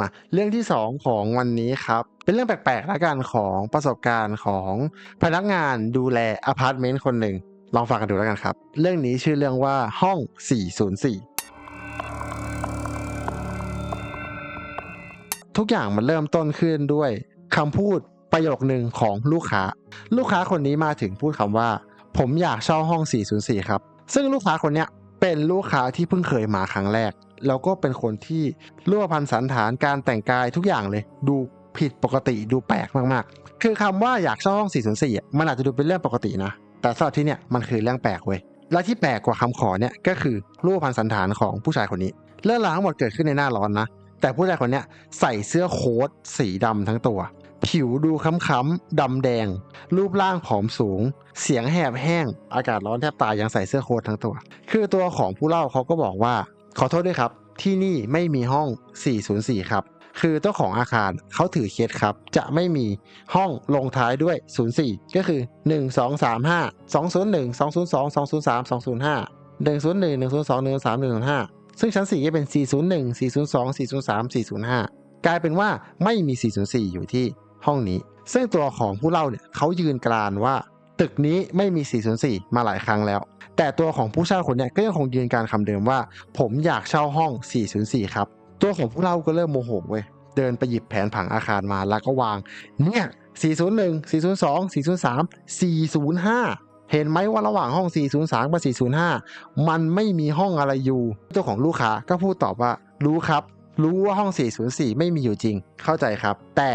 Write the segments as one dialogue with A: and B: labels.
A: มาเรื่องที่ 2 ของวันนี้ครับ เป็นเรื่องแปลกๆแล้วกันของประสบการณ์ของพนักงานดูแลอพาร์ตเมนต์คนหนึ่งลองฟังกันดูแล้วกันครับ เรื่องนี้ชื่อเรื่องว่าห้อง 404ทุกอย่างมันเริ่มต้นขึ้นด้วยคำพูดประโยคหนึ่งของลูกค้า ลูกค้าคนนี้มาถึงพูดคำว่า ผมอยากเช่าห้อง 404 ครับ ซึ่งลูกค้าคนนี้เป็นลูกค้าที่เพิ่งเคยมาครั้งแรก แล้วก็เป็นคนที่รูปพันสันฐานการแต่งกายทุกอย่างเลย ดูผิดปกติดูแปลกมากๆ คือคำว่าอยากเช่าห้อง 404อะมันอาจจะดูเป็นเรื่องปกตินะ แต่สำหรับที่เนี่ยมันคือเรื่องแปลกเว้ย และที่แปลกกว่าคำขอเนี่ยก็คือรูปพันสันฐานของผู้ชายคนนี้ เรื่องราวทั้งหมดเกิดขึ้นในหน้าร้อนนะ แต่ผู้ชายคนนี้ใส่เสื้อโค้ทสีดำทั้งตัว ผิวดูค้ำๆดำแดง รูปร่างผอมสูง เสียงแหบแห้ง อากาศร้อนแทบตายยังใส่เสื้อโค้ททั้งตัว คือตัวของผู้เล่าเขาก็บอกว่า ขอโทษด้วยครับ ที่นี่ไม่มีห้อง 404 ครับ คือเจ้าของอาคารเขาถือเคสครับ จะไม่มีห้องลงท้ายด้วย 04 ก็คือ 1 2 3 5 201 202 203 205 101 102 103 105 ซึ่งชั้น4ก็เป็น 401 402 403 405 กลายเป็นว่าไม่มี 404 อยู่ที่ห้องนี้ ซึ่งตัวของผู้เล่าเนี่ยเขายืนกรานว่า ตึกนี้ไม่มี 404 มาหลายครั้งแล้ว แต่ตัวของผู้เช่าคนนี้ก็ยังคงยืนการคำเดิมว่า ผมอยากเช่าห้อง 404 ครับ ตัวของผู้เล่าก็เริ่มโมโหเว้ยเดินไปหยิบแผนผังอาคารมาแล้วก็วาง เนี่ย 401 402 403 405 เห็นไหมว่าระหว่างห้อง 403 กับ 405 มันไม่มีห้องอะไรอยู่เจ้าของลูกค้าก็พูดตอบว่า รู้ครับ รู้ว่าห้อง 404 ไม่มีอยู่จริง เข้าใจครับ แต่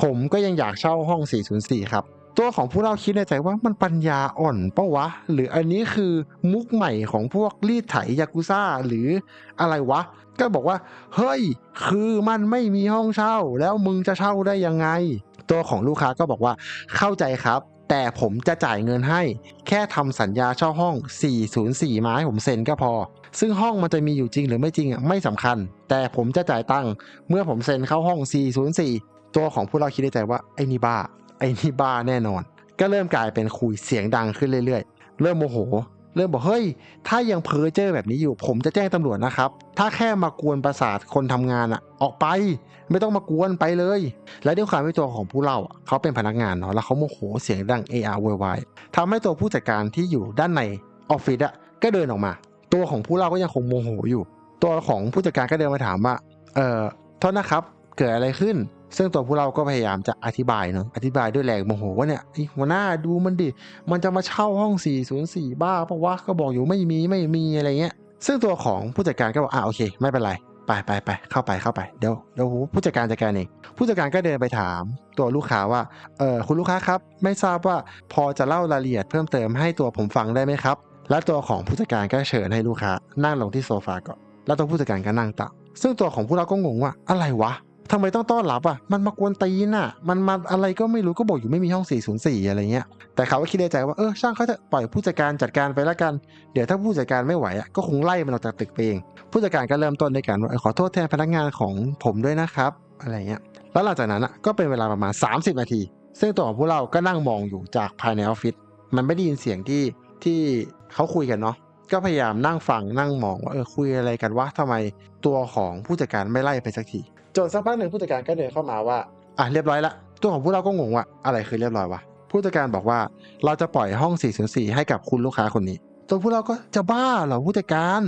A: ผมก็ยังอยากเช่าห้อง 404 ครับ ตัวของผู้เล่าคิดในใจว่ามันปัญญาอ่อนปะวะ หรืออันนี้คือมุกใหม่ของพวกรีดไถยากุซ่าหรืออะไรวะ ก็บอกว่า เฮ้ย คือมันไม่มีห้องเช่า แล้วมึงจะเช่าได้ยังไง ตัวของลูกค้าก็บอกว่าเข้าใจครับ แต่ผมจะจ่ายเงินให้ แค่ทำสัญญาเช่าห้อง 404 ไม้ผมเซ็นก็พอ ซึ่งห้องมันจะมีอยู่จริงหรือไม่จริงอะไม่สำคัญ แต่ผมจะจ่ายตังค์เมื่อผมเซ็นเข้าห้อง 404 ตัวของผู้เราคิดในใจว่าไอ้นี่บ้า นี่บ้าแน่นอน ก็เริ่มกลายเป็นคุยเสียงดังขึ้นเรื่อยๆ เริ่มโมโห เริ่มบอกเฮ้ย ถ้ายังเพ้อเจ้อแบบนี้อยู่ ผมจะแจ้งตำรวจนะครับ ถ้าแค่มากวนประสาทคนทำงานอะออกไป ไม่ต้องมากวนไปเลย และด้วยความที่ตัวของผู้เล่าเขาเป็นพนักงานเนาะแล้วเขาโมโหเสียงดัง AR โวยวายทำให้ตัวผู้จัดการที่อยู่ด้านในออฟฟิศอะก็เดินออกมา ตัวของผู้เล่าก็ยังคงโมโหอยู่ ตัวของผู้จัดการก็เดินมาถามว่าเอ่อโทษนะครับ เกิดอะไรขึ้น ซึ่งตัวผู้เราก็พยายามจะอธิบายเนาะอธิบายด้วยแรงโมโหว่าเนี่ยหัวหน้าดูมันดิมันจะมาเช่าห้อง 404 บ้าปะวะก็บอกอยู่ไม่มีไม่มีอะไรเงี้ย ซึ่งตัวของผู้จัดการก็บอกอ่าโอเค ไม่เป็นไรไปไปไปเข้าไปเข้าไปเดี๋ยวเดี๋ยวผู้จัดการจัดการเองผู้จัดการก็เดินไปถามตัวลูกค้าว่าเออคุณลูกค้าครับ ไม่ทราบว่าพอจะเล่ารายละเอียดเพิ่มเติมให้ตัวผมฟังได้ไหมครับ และตัวของผู้จัดการก็เชิญให้ลูกค้านั่งลงที่โซฟาก่อนแล้วตัวผู้จัดการก็นั่งตามซึ่งตัวของผู้เราก็งงว่าอะไรวะ ทำไมต้องต้อนรับอะ มันมากวนตีนอะ มันมาอะไรก็ไม่รู้ก็บอกอยู่ไม่มีห้อง 404 อะไรเงี้ย แต่เขาก็คิดในใจว่า เออ ช่างเขาจะปล่อยผู้จัดการจัดการไปแล้วกัน เดี๋ยวถ้าผู้จัดการไม่ไหวอะ ก็คงไล่มันออกจากตึกเอง ผู้จัดการก็เริ่มต้นด้วยกันว่าเออขอโทษแทนพนักงานของผมด้วยนะครับ อะไรเงี้ย แล้วหลังจากนั้นอะ ก็เป็นเวลาประมาณ 30 นาที ซึ่งตัวของพวกเราก็นั่งมองอยู่จากภายในออฟฟิศ มันไม่ได้ยินเสียงที่ที่เขาคุยกันเนาะ ก็พยายามนั่งฟังนั่งมองว่าเออคุยอะไรกันวะทำไมตัวของผู้จัดการไม่ไล่ไปสักที จนสักพักหนึ่งผู้จัดการก็เดินเข้ามาว่าอะเรียบร้อยละตัวของพวกเราก็งงว่าอะไรคือเรียบร้อยวะผู้จัดการบอกว่าเราจะปล่อยห้อง 404 ให้กับคุณลูกค้าคนนี้ตัวพวกเราก็จะบ้าเหรอผู้จัดการ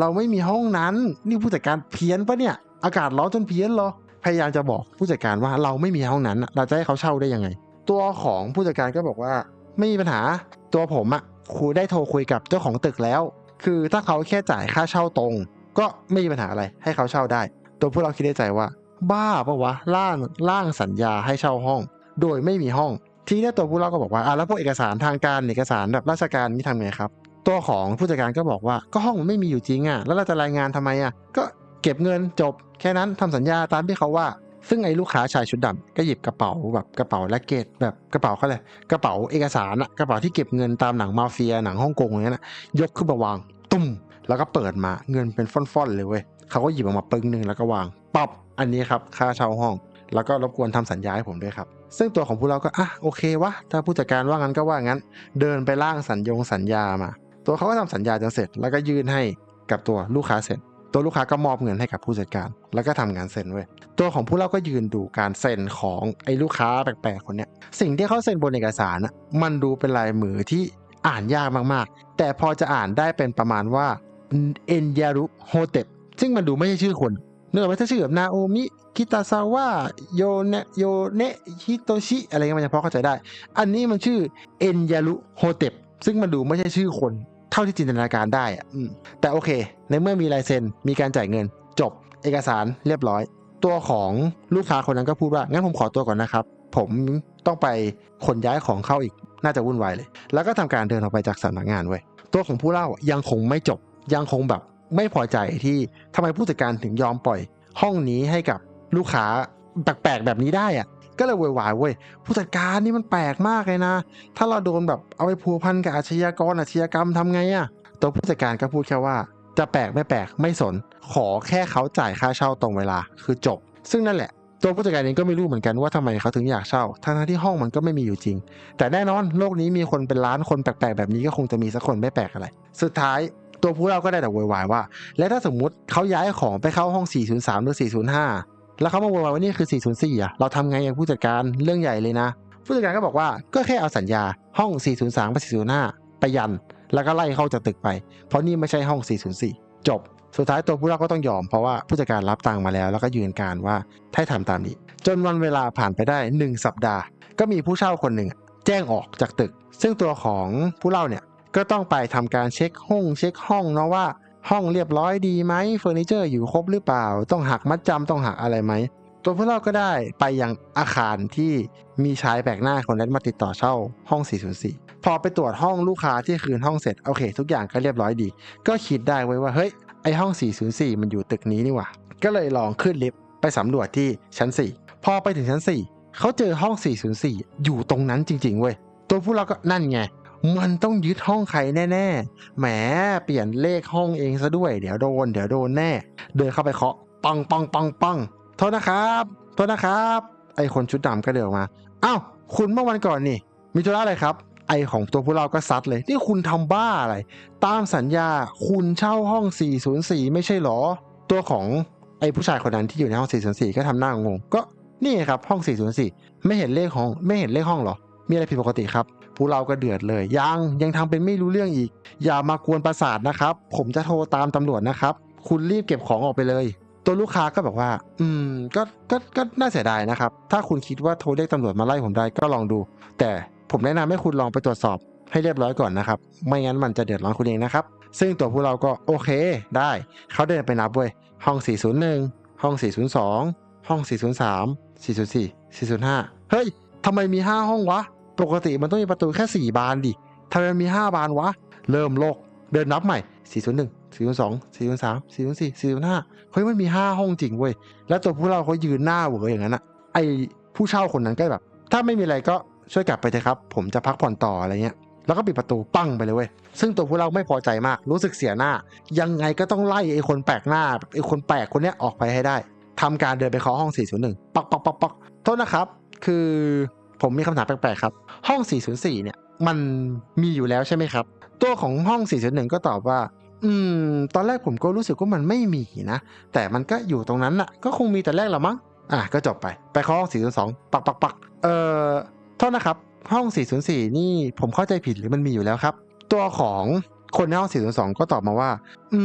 A: เราไม่มีห้องนั้น นี่ผู้จัดการเพี้ยนปะเนี่ย อากาศร้อนจนเพี้ยนเหรอพยายามจะบอกผู้จัดการว่าเราไม่มีห้องนั้น เราจะให้เขาเช่าได้ยังไง ตัวของผู้จัดการก็บอกว่าไม่มีปัญหาตัวผมอะคุยได้โทรคุยกับเจ้าของตึกแล้ว คือถ้าเขาแค่จ่ายค่าเช่าตรง ก็ไม่มีปัญหาอะไรให้เขาเช่าได้ ตัวพวกเราคิดในใจว่า บ้าปะวะร่างร่างสัญญาให้เช่าห้อง โดยไม่มีห้องทีนี้ตัวพวกเราก็บอกว่าอะแล้วพวกเอกสารทางการเอกสารแบบราชการนี่ทำไงครับ ตัวของผู้จัดการก็บอกว่าก็ห้องมันไม่มีอยู่จริงอะแล้วเราจะรายงานทำไมอะก็เก็บเงินจบ แค่นั้นทำสัญญาตามที่เขาว่า ซึ่งไอ้ลูกค้าชายชุดดำก็หยิบกระเป๋าแบบกระเป๋าแลกเกตแบบกระเป๋าเขาเลยกระเป๋าเอกสารอะกระเป๋าที่เก็บเงินตามหนังมาเฟียหนังฮ่องกงอย่างนั้นนะยกขึ้นมาวางตุ้มแล้วก็เปิดมาเงินเป็นฟ่อนๆเลยเว้ย เขาก็หยิบออกมาปึ้งหนึ่งแล้วก็วางปับอันนี้ครับค่าเช่าห้อง แล้วก็รบกวนทำสัญญาให้ผมด้วยครับ ซึ่งตัวของผู้เราก็อะโอเควะถ้าผู้จัดการว่างั้นก็ว่างั้น เดินไปร่างสัญญงสัญญามา ตัวเขาก็ทำสัญญาจนเสร็จ แล้วก็ยื่นให้กับตัวลูกค้าเสร็จ ตัวลูกค้าก็มอบเงินให้กับผู้จัดการ แล้วก็ทำงานเซ็นเว้ยตัวของผู้เล่าก็ยืนดูการเซ็นของไอ้ลูกค้าแปลกๆคนเนี้ยสิ่งที่เขาเซ็นบนเอกสารน่ะมันดูเป็นลายมือที่อ่านยากมากๆ แต่พอจะอ่านได้เป็นประมาณว่าเอ็นยารุโฮเตป ซึ่งมันดูไม่ใช่ชื่อคนเนื่องจากถ้าชื่อแบบนาโอมิคิตาซาวะโยเนะโยเนะฮิโตชิอะไรเงี้ยมันจะพอเข้าใจได้ อันนี้มันชื่อเอ็นยารุโฮเตปซึ่งมันดูไม่ใช่ชื่อคนเท่าที่จินตนาการได้อะอืมแต่โอเค ในเมื่อมีลายเซ็นมีการจ่ายเงิน จบเอกสารเรียบร้อย ตัวของลูกค้าคนนั้นก็พูดว่า งั้นผมขอตัวก่อนนะครับ ผมต้องไปขนย้ายของเข้าอีกน่าจะวุ่นวายเลย แล้วก็ทำการเดินออกไปจากสำนักงานเว้ยตัวของผู้เล่ายังคงไม่จบยังคงแบบ ไม่พอใจที่ทำไมผู้จัดการถึงยอมปล่อย ห้องนี้ให้กับลูกค้าแปลกๆแบบนี้ได้อะก็เลยโวยวายเว้ยผู้จัดการนี่มันแปลกมากเลยนะ ถ้าเราโดนแบบเอาไปพัวพันกับอาชญากรอาชญากรรมทำไงอะตัวผู้จัดการก็พูดแค่ว่า จะแปลกไม่แปลกไม่สน ขอแค่เขาจ่ายค่าเช่าตรงเวลาคือจบ ซึ่งนั่นแหละตัวผู้จัดการเองก็ไม่รู้เหมือนกันว่าทำไมเขาถึงอยากเช่า ทั้งที่ห้องมันก็ไม่มีอยู่จริง แต่แน่นอนโลกนี้มีคนเป็นล้านคนแปลกๆแบบนี้ก็คงจะมีสักคนไม่แปลกอะไร สุดท้าย ตัวผู้เล่าก็ได้แต่โวยวายว่า และถ้าสมมุติเขาย้ายของไปเข้าห้อง 403 หรือ 405 แล้วเขามาโวยวายว่านี่คือ 404 อะ เราทำไงอย่างผู้จัดการเรื่องใหญ่เลยนะ ผู้จัดการก็บอกว่าก็แค่เอาสัญญาห้อง 403กับ405 ไปยัน แล้วก็ไล่เข้าจากตึกไป เพราะนี่ไม่ใช่ห้อง 404 จบ สุดท้ายตัวผู้เล่าก็ต้องยอมเพราะว่าผู้จัดการรับตังมาแล้ว แล้วก็ยืนการว่าให้ทำตามนี้ จนวันเวลาผ่านไปได้ 1 สัปดาห์ ก็มีผู้เช่าคนหนึ่งแจ้งออกจากตึก ซึ่งตัวของผู้เล่าเนี่ย ก็ต้องไปทำการเช็คห้องเช็คห้องเนาะว่า ห้องเรียบร้อยดีไหมเฟอร์นิเจอร์อยู่ครบหรือเปล่า ต้องหักมัดจำต้องหักอะไรไหม ตัวพวกเราก็ได้ไปยังอาคารที่มีชายแปลกหน้าคนนั้นมาติดต่อเช่าห้อง 404 พอไปตรวจห้องลูกค้าที่คืนห้องเสร็จโอเค ทุกอย่างก็เรียบร้อยดี ก็คิดได้ไว้ว่าเฮ้ยไอห้อง 404 มันอยู่ตึกนี้นี่หว่าก็เลยลองขึ้นลิฟต์ไปสำรวจที่ชั้น 4 พอไปถึงชั้น 4เขาเจอห้อง 404 อยู่ตรงนั้นจริง ๆ เว้ย ตัวพวกเราก็นั่นไง มันต้องยึดห้องใครแน่ๆ แหมเปลี่ยนเลขห้องเองซะด้วย เดี๋ยวโดน เดี๋ยวโดนแน่ เดินเข้าไปเคาะปังปังปังปังโทษนะครับ โทษนะครับ ไอคนชุดดำก็เดินออกมา อ้าว คุณเมื่อวันก่อนนี่ มีธุระอะไรครับ ไอของตัวพวกเราก็ซัดเลย นี่คุณทำบ้าอะไร ตามสัญญาคุณเช่าห้อง 404 ไม่ใช่หรอ ตัวของไอผู้ชายคนนั้นที่อยู่ในห้อง 404 ก็ทำหน้างง ก็นี่ครับห้อง 404 ไม่เห็นเลขห้อง ไม่เห็นเลขห้องเหรอ มีอะไรผิดปกติครับผู้เราก็เดือดเลย ยังยังทำเป็นไม่รู้เรื่องอีก อย่ามากวนประสาทนะครับ ผมจะโทรตามตำรวจนะครับ คุณรีบเก็บของออกไปเลย ตัวลูกค้าก็บอกว่า อืมก็ก็ก็น่าเสียดายนะครับ ถ้าคุณคิดว่าโทรเรียกตำรวจมาไล่ผมได้ก็ลองดู แต่ผมแนะนำให้คุณลองไปตรวจสอบให้เรียบร้อยก่อนนะครับ ไม่งั้นมันจะเดือดร้อนคุณเองนะครับ ซึ่งตัวพวกเราก็โอเคได้ เขาเดินไปนับเว้ย ห้อง 401 ห้อง 402 ห้อง 403 404 405 เฮ้ย ทำไมมี 5 ห้องวะ ปกติมันต้องมีประตูแค่ 4 บานดิทำไมมี 5 บานวะ เริ่มโลก เดินนับใหม่ 401 402 403 404 405 เฮ้ยมันมี 5 ห้องจริงเว้ย แล้วตัวพวกเราเขายืนหน้าเหวออย่างนั้นอะไอผู้เช่าคนนั้นก็แบบ ถ้าไม่มีอะไรก็ช่วยกลับไปเถอะครับ ผมจะพักผ่อนต่ออะไรเงี้ย แล้วก็ปิดประตูปั้งไปเลยเว้ย ซึ่งตัวพวกเราไม่พอใจมาก รู้สึกเสียหน้า ยังไงก็ต้องไล่ไอ้คนแปลกหน้าไอ้คนแปลกคนเนี้ยออกไปให้ได้ทำการเดินไปเคาะห้อง 401 ปักปักปักปักโทษนะครับ คือผมมีคำถามแปลกๆครับ ห้อง 404 เนี่ย มันมีอยู่แล้วใช่ไหมครับ ตัวของห้อง 401 ก็ตอบว่า อืม ตอนแรกผมก็รู้สึกว่ามันไม่มีนะ แต่มันก็อยู่ตรงนั้นน่ะก็คงมีแต่แรกละมั้ง อะ ก็จบไป ไปเข้าห้อง 402 ปักปักปักเอ่อ โทษนะครับ ห้อง 404 นี่ผมเข้าใจผิดหรือมันมีอยู่แล้วครับ ตัวของคนในห้อง 402 ก็ตอบมาว่า อื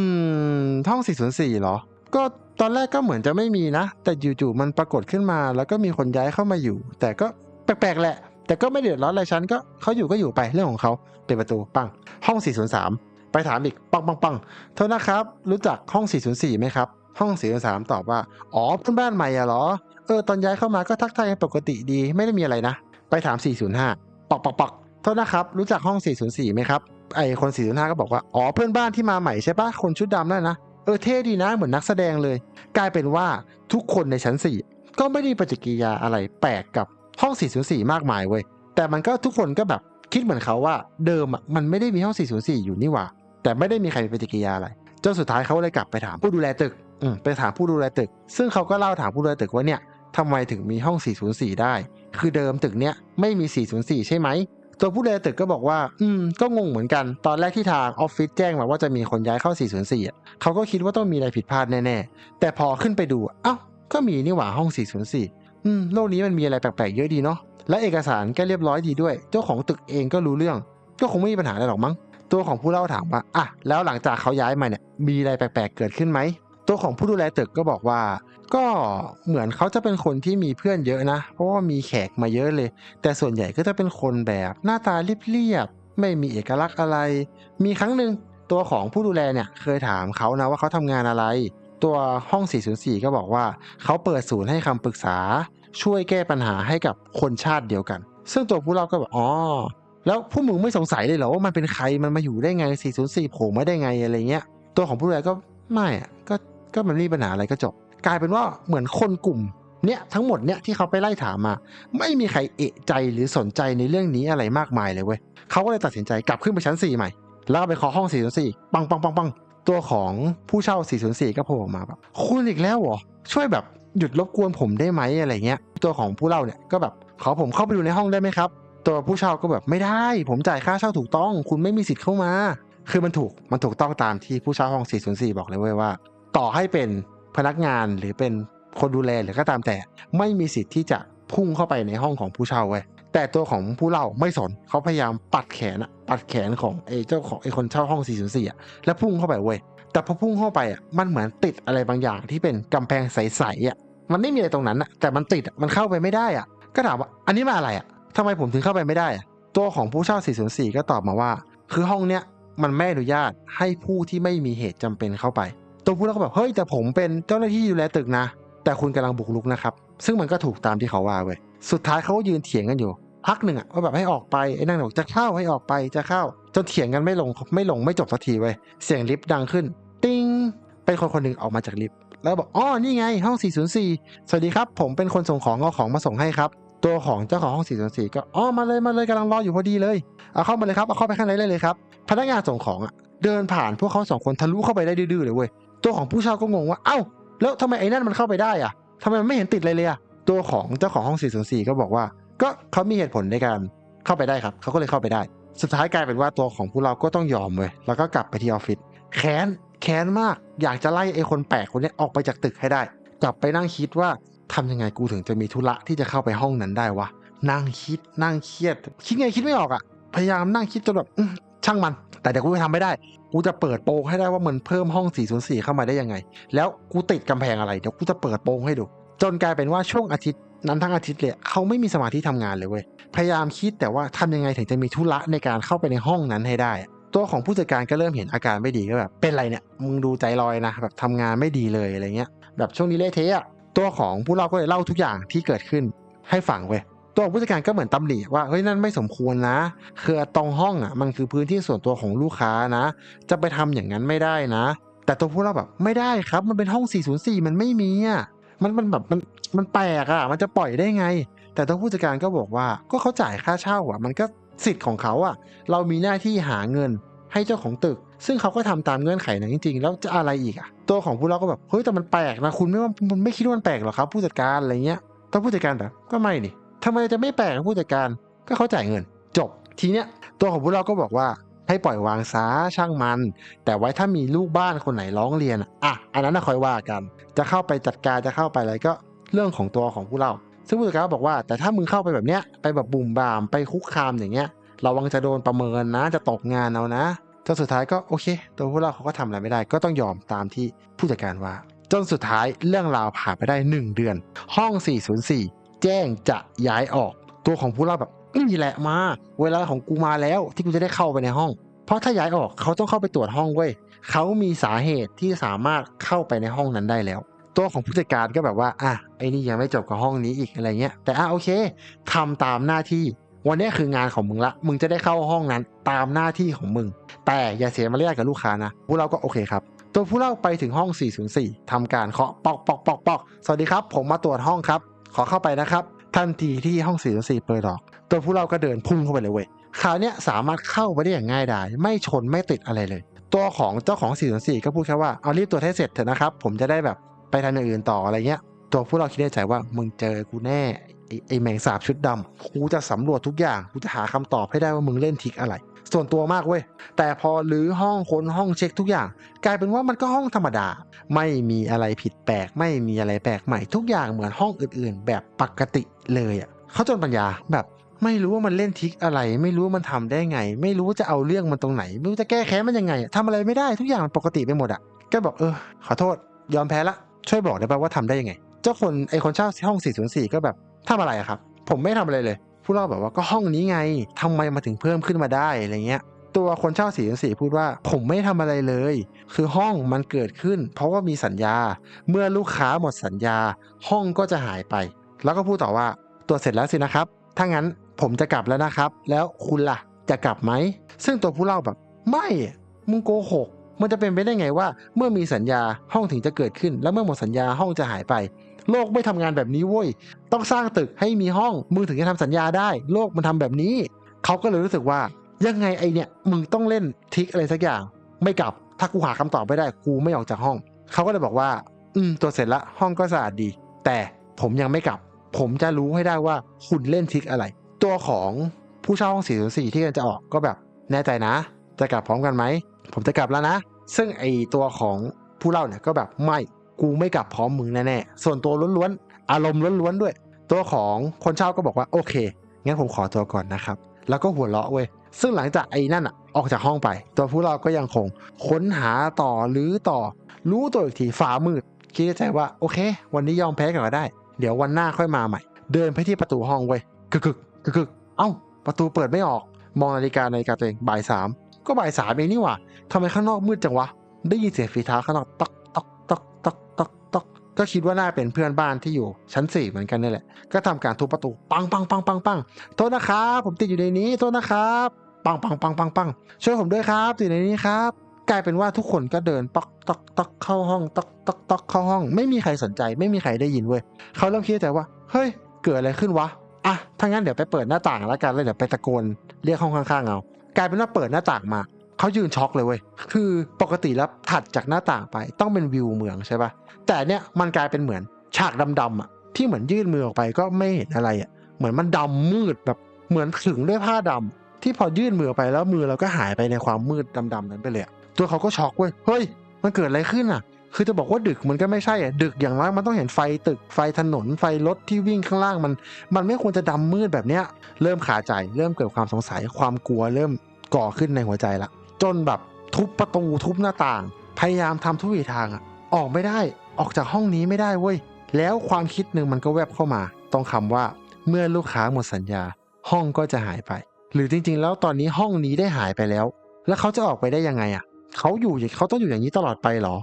A: ม ห้อง 404 เหรอ ก็ ตอนแรกก็เหมือนจะไม่มีนะ แต่อยู่ๆมันปรากฏขึ้นมา แล้วก็มีคนย้ายเข้ามาอยู่ แต่ก็แปลกๆแหละ แต่ก็ไม่เดือดร้อนอะไรฉันก็เขาอยู่ก็อยู่ไปเรื่องของเขาเปิดประตูปังห้อง 403 ไปถามอีกปังปังปังโทษนะครับ รู้จักห้อง 404ไหมครับ ห้อง 403 ตอบว่า อ๋อเพื่อนบ้านใหม่อะเหรอ เออตอนย้ายเข้ามาก็ทักทายกันปกติดีไม่ได้มีอะไรนะ ไปถาม 405ปักปักปักโทษนะครับ รู้จักห้อง 404ไหมครับไอคน 405 ก็บอกว่า อ๋อเพื่อนบ้านที่มาใหม่ใช่ปะคนชุดดำนั่นนะ เออเท่ดีนะเหมือนนักแสดงเลย กลายเป็นว่าทุกคนในชั้น 4 ก็ไม่ได้ปฏิกิริยาอะไรแปลกกับห้อง 404 มากมายเว้ยแต่มันก็ทุกคนก็แบบคิดเหมือนเขาว่าเดิมอะมันไม่ได้มีห้อง 404 อยู่นี่หว่า แต่ไม่ได้มีใครมีปฏิกิริยาอะไรจนสุดท้ายเขาเลยกลับไปถามผู้ดูแลตึกอืมไปถามผู้ดูแลตึก ซึ่งเขาก็เล่าถามผู้ดูแลตึกว่าเนี่ยทำไมถึงมีห้อง 404 ได้ คือเดิมตึกเนี้ยไม่มี 404 ใช่ไหม ตัวผู้ดูแลตึกก็บอกว่า อืม ก็งงเหมือนกัน ตอนแรกที่ทางออฟฟิศแจ้งมาว่าจะมีคนย้ายเข้า 404อะเขาก็คิดว่าต้องมีอะไรผิดพลาดแน่ๆ แต่พอขึ้นไปดูอะเอ้า ก็มีนี่หว่าห้อง 404 อืม โลกนี้มันมีอะไรแปลกๆ เยอะดีเนาะ และเอกสารก็เรียบร้อยดีด้วย เจ้าของตึกเองก็รู้เรื่อง ก็คงไม่มีปัญหาอะไรหรอกมั้ง ตัวของผู้เล่าถามว่า อะ แล้วหลังจากเขาย้ายมาเนี่ย มีอะไรแปลกๆ เกิดขึ้นไหม ตัวของผู้ดูแลตึกก็บอกว่า ก็เหมือนเขาจะเป็นคนที่มีเพื่อนเยอะนะ เพราะว่ามีแขกมาเยอะเลย แต่ส่วนใหญ่ก็จะเป็นคนแบบหน้าตาเรียบๆไม่มีเอกลักษณ์อะไร มีครั้งหนึ่งตัวของผู้ดูแลเนี่ยเคยถามเขานะว่าเขาทำงานอะไร ตัวห้อง 404 ก็บอกว่า เขาเปิดศูนย์ให้คำปรึกษา ช่วยแก้ปัญหาให้กับคนชาติเดียวกัน ซึ่งตัวผู้เล่าก็แบบอ๋อแล้วผู้มึงไม่สงสัยเลยเหรอว่ามันเป็นใครมันมาอยู่ได้ไง 404โผล่มาได้ไงอะไรเงี้ย ตัวของผู้ดูแลก็ไม่อะก็ ก็มันไม่มีปัญหาอะไรก็จบ กลายเป็นว่าเหมือนคนกลุ่มเนี้ยทั้งหมดเนี้ยที่เขาไปไล่ถามมา ไม่มีใครเอะใจหรือสนใจในเรื่องนี้อะไรมากมายเลยเว้ยเขาก็เลยตัดสินใจกลับขึ้นไปชั้น 4 ใหม่ แล้วก็ไปเคาะห้อง 404 ปังปังปังปังตัวของผู้เช่า 404 ก็โผล่ออกมาแบบคุณอีกแล้วเหรอช่วยแบบหยุดรบกวนผมได้ไหมอะไรเงี้ย ตัวของผู้เล่าเนี่ยก็แบบขอผมเข้าไปดูในห้องได้ไหมครับ ตัวผู้เช่าก็แบบไม่ได้ ผมจ่ายค่าเช่าถูกต้อง คุณไม่มีสิทธิ์เข้ามา คือมันถูกมันถูกต้องตามที่ผู้เช่าห้อง 404 บอกเลยเว้ยว่า ต่อให้เป็นพนักงานหรือเป็นคนดูแลหรือก็ตามแต่ ไม่มีสิทธิ์ที่จะพุ่งเข้าไปในห้องของผู้เช่าเว้ยแต่ตัวของผู้เล่าไม่สนเขาพยายามปัดแขนอะปัดแขนของไอ้เจ้าของไอ้คนเช่าห้อง 404อะแล้วพุ่งเข้าไปเว้ยแต่พอพุ่งเข้าไปอะมันเหมือนติดอะไรบางอย่างที่เป็นกำแพงใสๆอะมันไม่มีอะไรตรงนั้นอะแต่มันติดมันเข้าไปไม่ได้อะก็ถามว่าอันนี้มาอะไรอะทำไมผมถึงเข้าไปไม่ได้อะตัวของผู้เช่า 404 ก็ตอบมาว่า คือห้องเนี้ยมันไม่อนุญาตให้ผู้ที่ไม่มีเหตุจำเป็นเข้าไป ตัวผู้เล่าก็แบบเฮ้ยแต่ผมเป็นเจ้าหน้าที่ดูแลตึกนะ แต่คุณกำลังบุกรุกนะครับ ซึ่งมันก็ถูกตามที่เขาว่าเว้ยสุดท้ายเขาก็ยืนเถียงกันอยู่ พักหนึ่งอะว่าแบบให้ออกไปไอ้นั่นบอกจะเข้าให้ออกไปจะเข้าจนเถียงกันไม่ลงไม่ลงไม่จบสักทีเว้ยเสียงลิฟต์ดังขึ้น ติ้งเป็นคนคนหนึ่งออกมาจากลิฟต์แล้วบอกอ๋อนี่ไงห้อง 404 สวัสดีครับ ผมเป็นคนส่งของเอาของมาส่งให้ครับตัวของเจ้าของห้อง 404 ก็อ๋อมาเลยมาเลยกำลังรออยู่พอดีเลยเอาเข้ามาเลยครับเอาเข้าไปข้างในได้เลยครับพนักงานส่งของอะเดินผ่านพวกเขาสองคนทะลุเข้าไปได้ดื้อเลยเว้ย ตัวของผู้เช่าก็งงว่าเอ้า แล้วทำไมไอ้นั่นมันเข้าไปได้อะทำไมมันไม่เห็นติดเลยเลยอะตัวของเจ้าของห้อง 404 ก็บอกว่า ก็เขามีเหตุผลในการเข้าไปได้ครับเขาก็เลยเข้าไปได้ สุดท้ายกลายเป็นว่าตัวของผู้เราก็ต้องยอมเว้ยแล้วก็กลับไปที่ออฟฟิศแค้นแค้นมาก อยากจะไล่ไอ้คนแปลกคนนี้ออกไปจากตึกให้ได้ กลับไปนั่งคิดว่าทำยังไงกูถึงจะมีธุระที่จะเข้าไปห้องนั้นได้วะนั่งคิดนั่งเครียด คิดไงคิดไม่ออกอะพยายามนั่งคิดจนแบบ ช่างมัน แต่เดี๋ยวกูจะทำไม่ได้ กูจะเปิดโปงให้ได้ว่ามันเพิ่มห้อง 404 เข้ามาได้ยังไง แล้วกูติดกำแพงอะไร เดี๋ยวกูจะเปิดโปงให้ดู จนกลายเป็นว่าช่วงอาทิตย์นั้นทั้งอาทิตย์เลยเขาไม่มีสมาธิทำงานเลยเว้ย พยายามคิดแต่ว่าทำยังไงถึงจะมีธุระในการเข้าไปในห้องนั้นให้ได้ ตัวของผู้จัดการก็เริ่มเห็นอาการไม่ดีก็แบบ เป็นไรเนี่ย มึงดูใจลอยนะแบบทำงานไม่ดีเลยอะไรเงี้ย แบบช่วงนี้เละเทะตัวของผู้เล่าก็เลยเล่าทุกอย่างที่เกิดขึ้นให้ฟังเว้ย ตัวผู้จัดการก็เหมือนตำหนิว่าเฮ้ยนั่นไม่สมควรนะ คือตรงห้องอะมันคือพื้นที่ส่วนตัวของลูกค้านะ จะไปทำอย่างนั้นไม่ได้นะ แต่ตัวผู้เล่าแบบไม่ได้ครับ มันเป็นห้อง 404 มันไม่มีอะมันมันแบบมันมันแปลกอะมันจะปล่อยได้ไง แต่ตัวผู้จัดการก็บอกว่าก็เขาจ่ายค่าเช่าอะ มันก็สิทธิ์ของเขาอะ เรามีหน้าที่หาเงินให้เจ้าของตึก ซึ่งเขาก็ทำตามเงื่อนไขนั้นจริงๆ แล้วจะอะไรอีกอะ ตัวของผู้เล่าก็แบบเฮ้ยแต่มันแปลกนะคุณไม่ว่าคุณไม่คิดว่ามันแปลกหรอครับ ผู้จัดการอะไรเงี้ยตัวผู้จัดการแบบก็ไม่นี่ ทำไมจะไม่แปลกผู้จัดการ ก็เขาจ่ายเงิน จบ ทีเนี้ยตัวของผู้เล่าก็บอกว่าให้ปล่อยวางซาช่างมัน แต่ไว้ถ้ามีลูกบ้านคนไหนร้องเรียนอะอะอันนั้นน่ะคอยว่ากัน จะเข้าไปจัดการจะเข้าไปอะไรก็เรื่องของตัวของผู้เล่าซึ่งผู้จัดการบอกว่า แต่ถ้ามึงเข้าไปแบบเนี้ยไปแบบบุ่มบามไปคุกคามอย่างเงี้ยระวังจะโดนประเมินนะจะตกงานเอานะจนสุดท้ายก็โอเค ตัวผู้เล่าเขาก็ทำอะไรไม่ได้ ก็ต้องยอมตามที่ผู้จัดการว่า จนสุดท้ายเรื่องราวผ่านไปได้ 1 เดือน ห้อง 404 แจ้งจะย้ายออก ตัวของผู้เล่าแบบนี่แหละมา เวลาของกูมาแล้วที่กูจะได้เข้าไปในห้อง เพราะถ้าย้ายออกเขาต้องเข้าไปตรวจห้องเว้ยเขามีสาเหตุที่สามารถเข้าไปในห้องนั้นได้แล้ว ตัวของผู้จัดการก็แบบว่าอะไอ้นี่ยังไม่จบกับห้องนี้อีกอะไรเงี้ย แต่อะโอเคทำตามหน้าที่วันนี้คืองานของมึงละ มึงจะได้เข้าห้องนั้นตามหน้าที่ของมึง แต่อย่าเสียมารยาทกับลูกค้านะพวกเราก็โอเคครับ ตัวผู้เล่าไปถึงห้อง 404ทำการเคาะปอกปอกปอกปอกสวัสดีครับ ผมมาตรวจห้องครับ ขอเข้าไปนะครับ ทันทีที่ห้อง404เปิดออก ตัวผู้เล่าก็เดินพุ่งเข้าไปเลยเว้ยคราวนี้สามารถเข้าไปได้อย่างง่ายดาย ไม่ชนไม่ติดอะไรเลย ตัวของเจ้าของ404ก็พูดแค่ว่าเอารีบตรวจให้เสร็จเถอะนะครับ ผมจะได้แบบไปทำอย่างอื่นต่ออะไรเงี้ย ตัวผู้เราคิดในใจว่ามึงเจอกูแน่ไอ้แมงสาบชุดดำกูจะสำรวจทุกอย่างกูจะหาคำตอบให้ได้ว่ามึงเล่นทิกอะไร ส่วนตัวมากเว้ย แต่พอรื้อห้องค้นห้องเช็คทุกอย่าง กลายเป็นว่ามันก็ห้องธรรมดา ไม่มีอะไรผิดแปลก ไม่มีอะไรแปลกใหม่ทุกอย่างเหมือนห้องอื่นๆ แบบปกติเลยอะเขาจนปัญญาแบบไม่รู้ว่ามันเล่นทิกอะไร ไม่รู้ว่ามันทำได้ไง ไม่รู้ว่าจะเอาเรื่องมันตรงไหน ไม่รู้จะแก้แค้นมันยังไงอะทำอะไรไม่ได้ทุกอย่างมันปกติไปหมดอะก็บอกเออ ขอโทษ ยอมแพ้ละ ช่วยบอกได้ป่ะว่าทำได้ยังไง เจ้าคนไอคนเช่าห้อง 404 ก็แบบทำอะไรอะครับ ผมไม่ทำอะไรเลย ผู้เล่าแบบว่าก็ห้องนี้ไงทำไมมาถึงเพิ่มขึ้นมาได้อะไรเงี้ย ตัวคนเช่า404พูดว่าผมไม่ทำอะไรเลย คือห้องมันเกิดขึ้น เพราะว่ามีสัญญา เมื่อลูกค้าหมดสัญญา ห้องก็จะหายไป แล้วก็พูดต่อว่าตรวจเสร็จแล้วสินะครับ ถ้างั้นผมจะกลับแล้วนะครับ แล้วคุณล่ะจะกลับไหม ซึ่งตัวผู้เล่าแบบ ไม่ มึงโกหก มันจะเป็นไปได้ไงว่า เมื่อมีสัญญาห้องถึงจะเกิดขึ้น แล้วเมื่อหมดสัญญาห้องจะหายไป โลกไม่ทำงานแบบนี้เว้ยต้องสร้างตึกให้มีห้องมึงถึงจะทำสัญญาได้ โลกมันทำแบบนี้เขาก็เลยรู้สึกว่ายังไงไอเนี่ยมึงต้องเล่นทิกอะไรสักอย่าง ไม่กลับถ้ากูหาคำตอบไม่ได้กูไม่ออกจากห้องเขาก็เลยบอกว่า อืมตัวเสร็จละห้องก็สะอาดดี แต่ผมยังไม่กลับ ผมจะรู้ให้ได้ว่าคุณเล่นทิกอะไร ตัวของผู้เช่าห้อง404ที่กำลังจะออกก็แบบแน่ใจนะ จะกลับพร้อมกันไหมผมจะกลับแล้วนะ ซึ่งไอตัวของผู้เล่าเนี่ยก็แบบไม่ กูไม่กลับพร้อมมึงแน่ๆส่วนตัวล้วนๆอารมณ์ล้วนๆด้วย ตัวของคนเช่าก็บอกว่าโอเคงั้นผมขอตัวก่อนนะครับ แล้วก็หัวเราะเว้ยซึ่งหลังจากไอ้นั่นอะออกจากห้องไป ตัวผู้เราก็ยังคงค้นหาต่อหรือต่อ รู้ตัวอีกทีฟ้ามืดคิดในใจว่าโอเค วันนี้ยอมแพ้กันก็ได้ เดี๋ยววันหน้าค่อยมาใหม่ เดินไปที่ประตูห้องเว้ยกึกกึกกึกกึกเอ้า ประตูเปิดไม่ออก มองนาฬิกานาฬิกาตัวเองบ่ายสามก็บ่ายสามเองนี่หว่าทำไมข้างนอกมืดจังวะ ได้ยินเสียงฝีเท้าข้างนอกตอก ก็คิดว่าน่าเป็นเพื่อนบ้านที่อยู่ชั้นสี่เหมือนกันนี่แหละ ก็ทำการทุบประตูปังปังปังปังปังโทษนะครับผมติดอยู่ในนี้โทษนะครับปังปังปังปังปังช่วยผมด้วยครับติดในนี้ครับกลายเป็นว่าทุกคนก็เดินตอกตอกตอกเข้าห้องตอกตอกตอกเข้าห้อง ไม่มีใครสนใจ ไม่มีใครได้ยินเว้ยเขาเริ่มคิดในใจว่า เฮ้ย เกิดอะไรขึ้นวะอะถ้างั้นเดี๋ยวไปเปิดหน้าต่างแล้วกันแล้วเดี๋ยวไปตะโกนเรียกห้องข้างๆเอากลายเป็นว่าเปิดหน้าต่างมา เขายืนช็อกเลยเว้ย คือปกติแล้วถัดจากหน้าต่างไป ต้องเป็นวิวเมืองใช่ปะแต่เนี่ยมันกลายเป็นเหมือนฉากดำๆอะที่เหมือนยื่นมือออกไปก็ไม่เห็นอะไรอะ เหมือนมันดำมืดแบบเหมือนขึงด้วยผ้าดำที่พอยื่นมือไปแล้วมือเราก็หายไปในความมืดดำๆนั้นไปเลยตัวเขาก็ช็อกเว้ย เฮ้ย มันเกิดอะไรขึ้นอะ คือจะบอกว่าดึกมันก็ไม่ใช่อะ ดึกอย่างน้อยมันต้องเห็นไฟตึก ไฟถนน ไฟรถที่วิ่งข้างล่างมัน มันไม่ควรจะดำมืดแบบเนี้ย เริ่มขาใจ เริ่มเกิดความสงสัย ความกลัวเริ่มก่อขึ้นในหัวใจละ จนแบบทุบประตูทุบหน้าต่าง พยายามทำทุกวิถีทางอะออกไม่ได้ออกจากห้องนี้ไม่ได้เว้ยแล้วความคิดหนึ่งมันก็แวบเข้ามาตรงคำว่าเมื่อลูกค้าหมดสัญญา ห้องก็จะหายไป หรือจริง ๆ แล้วตอนนี้ห้องนี้ได้หายไปแล้ว แล้วเขาจะออกไปได้ยังไงอะเขาอยู่เขาต้องอยู่อย่างนี้ตลอดไปเหรอ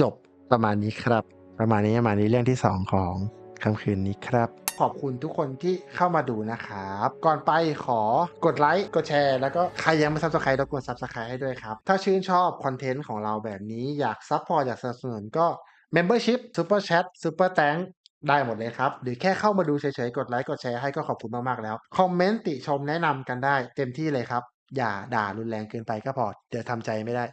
A: จบประมาณนี้ครับ ประมาณนี้ประมาณนี้เรื่องที่สองของค่ำคืนนี้ครับ ขอบคุณทุกคนที่เข้ามาดูนะครับ ก่อนไปขอกดไลค์กดแชร์แล้วก็ใครยังไม่ซับสไครต์รบกวนซับสไครต์ให้ด้วยครับ ถ้าชื่นชอบคอนเทนต์ของเราแบบนี้อยากซัพพอร์ตอยากสนับสนุนก็ Membership Super Chat Super Thank ได้หมดเลยครับ หรือแค่เข้ามาดูเฉยๆ กดไลค์กดแชร์ให้ก็ขอบคุณมากๆแล้ว คอมเมนต์ติชมแนะนำกันได้เต็มที่เลยครับ อย่าด่ารุนแรงเกินไปก็พอ เดี๋ยวทำใจไม่ได้